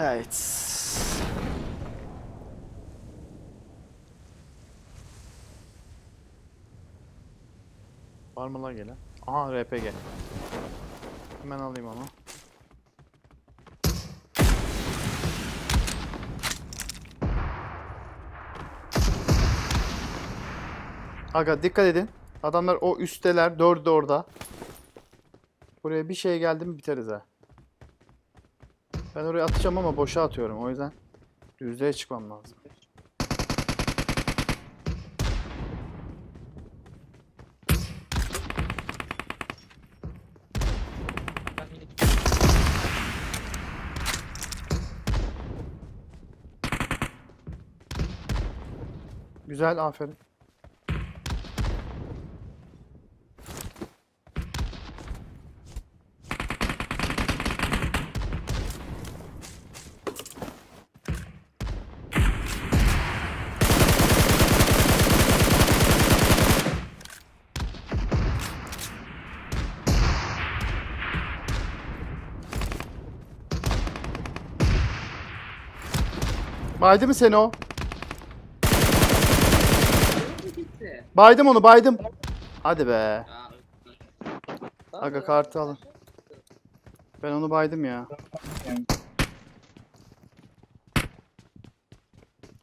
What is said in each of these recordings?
Evet. Var mı la gelen? Aha RPG. Hemen alayım onu. Aga dikkat edin. Adamlar o üstteler. Dördü orada. Buraya bir şey geldi mi biteriz ha. Ben oraya atacağım ama boşa atıyorum. O yüzden düzlüğe çıkmam lazım. Güzel, aferin. Baydı mı seni o? gitti. Baydım onu, baydım. Hadi be. Ya. Aga kartı alın. Ben onu baydım ya.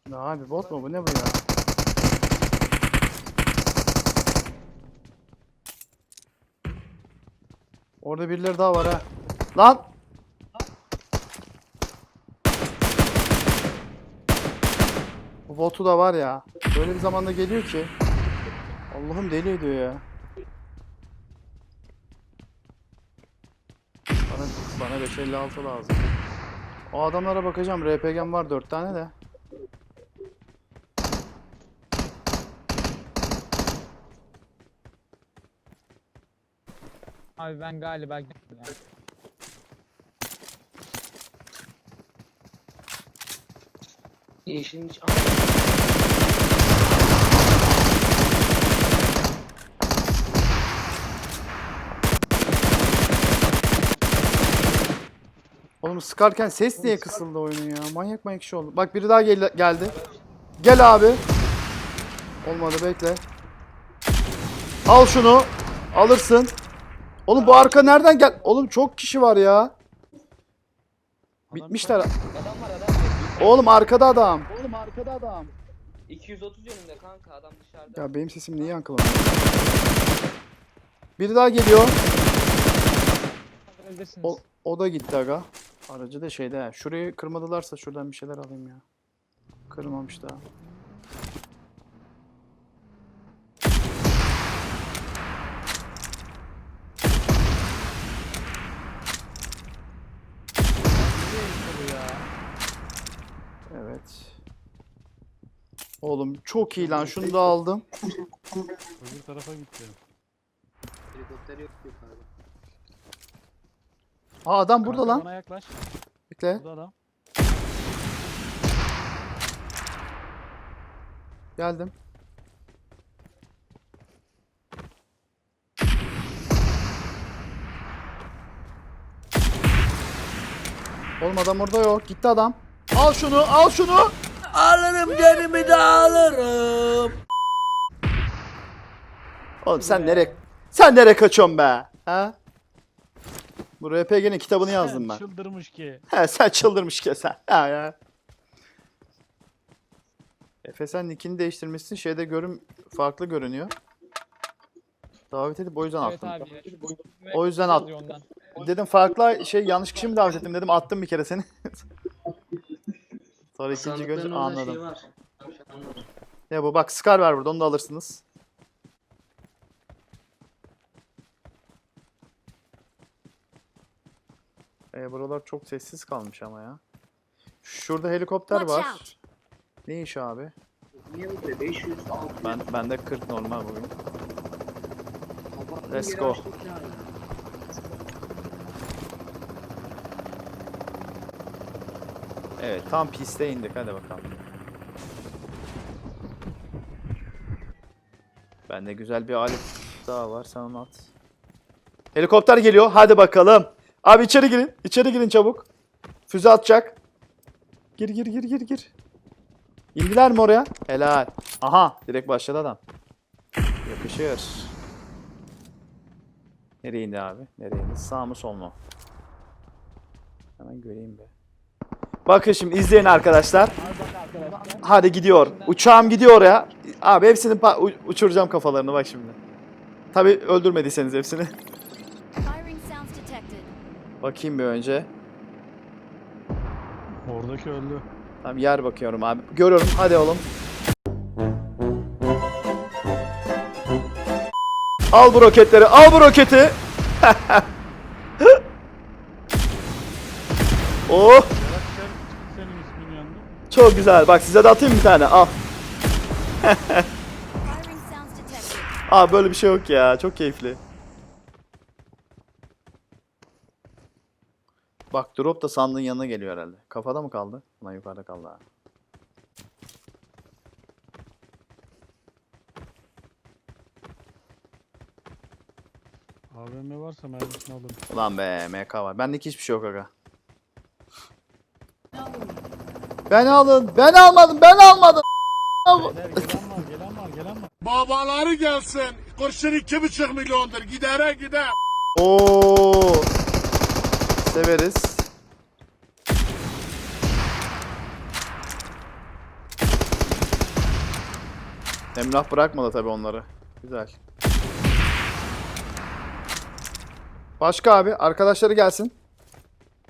Ya abi bot mu bu ne bu ya? Orada birileri daha var ha. Lan! Bu botu da var ya. Böyle bir zamanda geliyor ki. Allah'ım deli ediyor ya. Bana, bana 556 lazım. O adamlara bakacağım. RPG'm var 4 tane de. Abi ben galiba gittim. Yeşilin iç... Oğlum sıkarken ses niye kısıldı oyunun ya? Manyak manyak iş oldu. Bak biri daha gel geldi. Gel abi. Olmadı bekle. Al şunu. Alırsın. Oğlum bu arka nereden gel? Oğlum çok kişi var ya. Bitmişler. Adam var adam. Oğlum arkada adam. Oğlum arkada adam. 230 yönünde kanka adam dışarıda. Ya benim sesim niye yankılanıyor? Biri daha geliyor. O, o da gitti aga. Aracı da şeyde. ha. Şurayı kırmadılarsa şuradan bir şeyler alayım ya. Kırmamış daha. Evet. Oğlum çok iyi lan. Şunu da aldım. Öbür tarafa gitti. Helikopter yok yukarıda. Aa adam burada Kanka lan. Bana yaklaş. Bekle. Burada adam. Geldim. Oğlum adam orada yok. Gitti adam. Al şunu, al şunu. Alırım canımı da alırım. Oğlum sen nereye sen nereye kaçıyorsun be? Ha? Bu RPG'nin kitabını yazdım ben. Çıldırmış ki. He sen çıldırmış ki sen. Ha ya. Efe sen nickini değiştirmişsin. Şeyde görüm farklı görünüyor. Davet edip o yüzden Evet attım. abi. O yüzden at- Yazıyor ondan. Dedim farklı şey yanlış kişi mi davet ettim dedim attım bir kere seni. Sonra ikinci Sandıkların görünce orada anladım. Şey var. Anladım. Ne bu bak Scar var burada onu da alırsınız. E, buralar çok sessiz kalmış ama ya. Şurada helikopter Watch var. out. Ne iş abi? Niye böyle 500 600 Ben bende 40 normal bugün. Let's go. açtık yani. Evet tam piste indik hadi bakalım. Bende güzel bir alet daha var sen onu at. Helikopter geliyor hadi bakalım. Abi içeri girin içeri girin çabuk. Füze atacak. Gir gir gir gir gir. İndiler mi oraya? Helal. Aha direkt başladı adam. Yakışır. Nereye indi abi? Nereye indi? Sağ mı sol mu? Hemen göreyim be. Bakın şimdi izleyin arkadaşlar. Hadi gidiyor. Uçağım gidiyor ya. Abi hepsini uçuracağım kafalarını bak şimdi. Tabi öldürmediyseniz hepsini. Bakayım bir önce. Oradaki öldü. Tamam yer bakıyorum abi. Görüyorum. Hadi oğlum. Al bu roketleri. Al bu roketi. oh Berat sen senin ismin yandı. Çok güzel. Bak size de atayım bir tane. Al. Aa böyle bir şey yok ya. Çok keyifli. Bak drop da sandığın yanına geliyor herhalde. Kafada mı kaldı? Ulan yukarıda kaldı ha. AVM varsa mermisini alırım. Ulan be MK var. Bendeki hiçbir şey yok aga. Ben alın. Ben almadım. Ben almadım. Babaları gelsin. Kurşun iki buçuk milyondur. Gidere gider. Oo. Severiz. Emrah bırakmadı tabi onları. Güzel. Başka abi arkadaşları gelsin.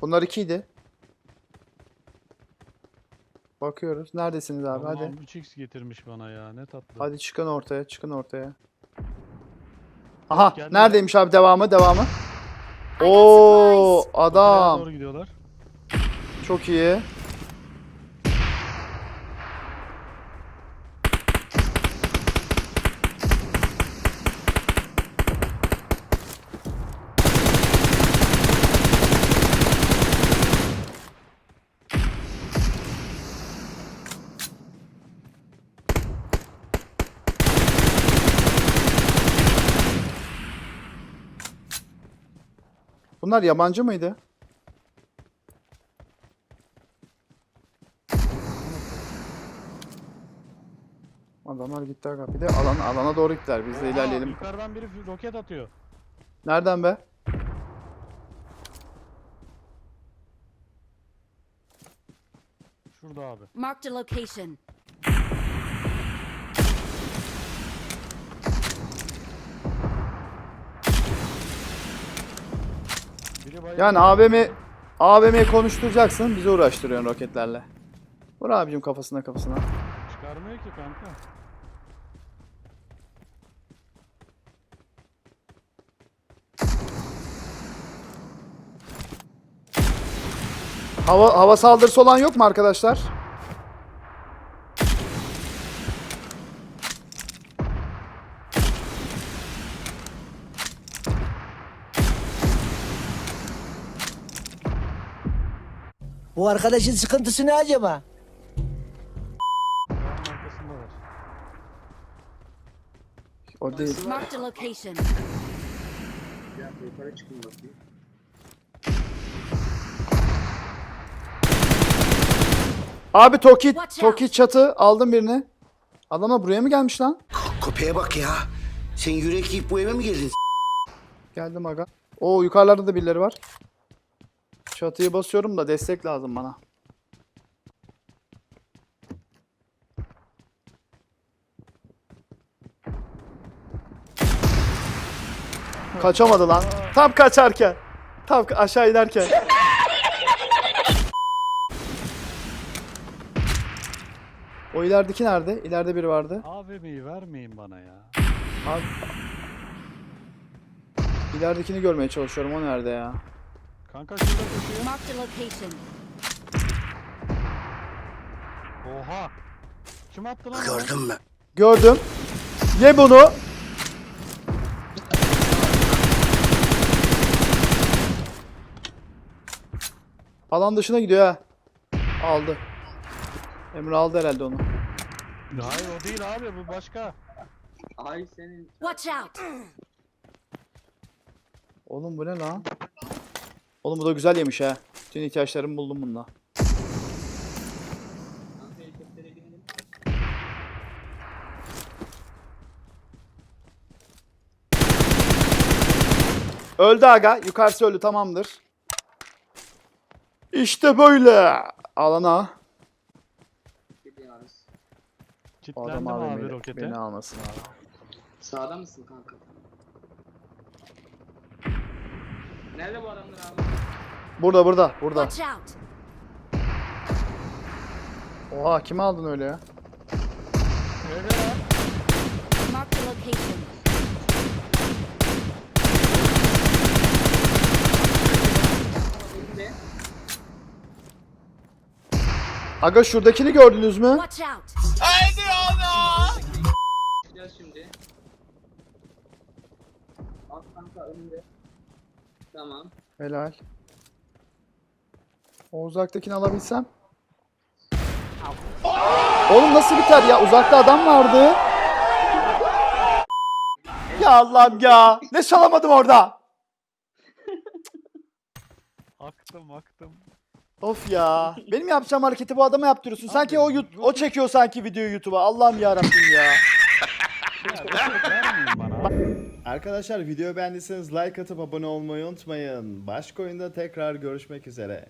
Bunlar ikiydi. Bakıyoruz. Neredesiniz abi? Hadi. Allah'ım 3x getirmiş bana ya ne tatlı. Hadi çıkın ortaya, çıkın ortaya. Aha, Geldi. neredeymiş abi devamı, devamı? Oo, adam. doğru gidiyorlar. Çok iyi. Bunlar yabancı mıydı? Adamlar gitti aga. Bir de alan, alana doğru gittiler. Biz de Aa, ilerleyelim. Yukarıdan biri roket atıyor. Nereden be? Şurada abi. Marked a location. Yani AVM AVM konuşturacaksın. Bizi uğraştırıyorsun roketlerle. Vur abicim kafasına kafasına. çıkarmıyor ki kanka. Hava hava saldırısı olan yok mu arkadaşlar? Bu arkadaşın sıkıntısı ne acaba? O değil. Marked a location. Bir dakika yukarı çıkın bakayım. Abi Toki. Toki çatı aldım birini. Adama buraya mı gelmiş lan? Köpeğe bak ya. Sen yürek yiyip bu eve mi geldin? Geldim aga. Oo yukarılarda da birileri var. Çatıyı basıyorum da destek lazım bana. Kaçamadı lan. Tam kaçarken. Tam aşağı inerken. O ilerideki nerede? İleride biri vardı. AVM'yi vermeyin bana ya. Abi. İleridekini görmeye çalışıyorum. O nerede ya? Kanka şurada koşuyor. Marked a location. Oha. Kim attı lan? Gördün mü? Gördüm. Ye bunu. Alan dışına gidiyor ha. Aldı. Emre aldı herhalde onu. Hayır o değil abi bu başka. Ay senin Watch out. Oğlum bu ne lan? Oğlum bu da güzel yemiş ha. Bütün ihtiyaçlarımı buldum bununla. Öldü aga. Yukarısı öldü tamamdır. İşte böyle. Alana. Kitlendi mi abi rokete? Beni almasın abi. Sağda mısın kanka? Nerede bu adamlar abi? Burada burada burada. Watch out! Oha kimi aldın öyle ya? Mark the location. Aga şuradakini gördünüz mü? Watch out! Çıkacağız şimdi. At kanka önünde. Tamam. Helal. O uzaktakini alabilsem. Oğlum nasıl biter ya? Uzakta adam vardı. Ya Allah'ım ya. Ne çalamadım orada? Aktım aktım. Of ya. Benim yapacağım hareketi bu adama yaptırıyorsun. Sanki o yut- o çekiyor sanki videoyu YouTube'a. Allah'ım ya Rabbim ya. Ya roket vermeyin bana. Arkadaşlar videoyu beğendiyseniz like atıp abone olmayı unutmayın. Başka oyunda tekrar görüşmek üzere.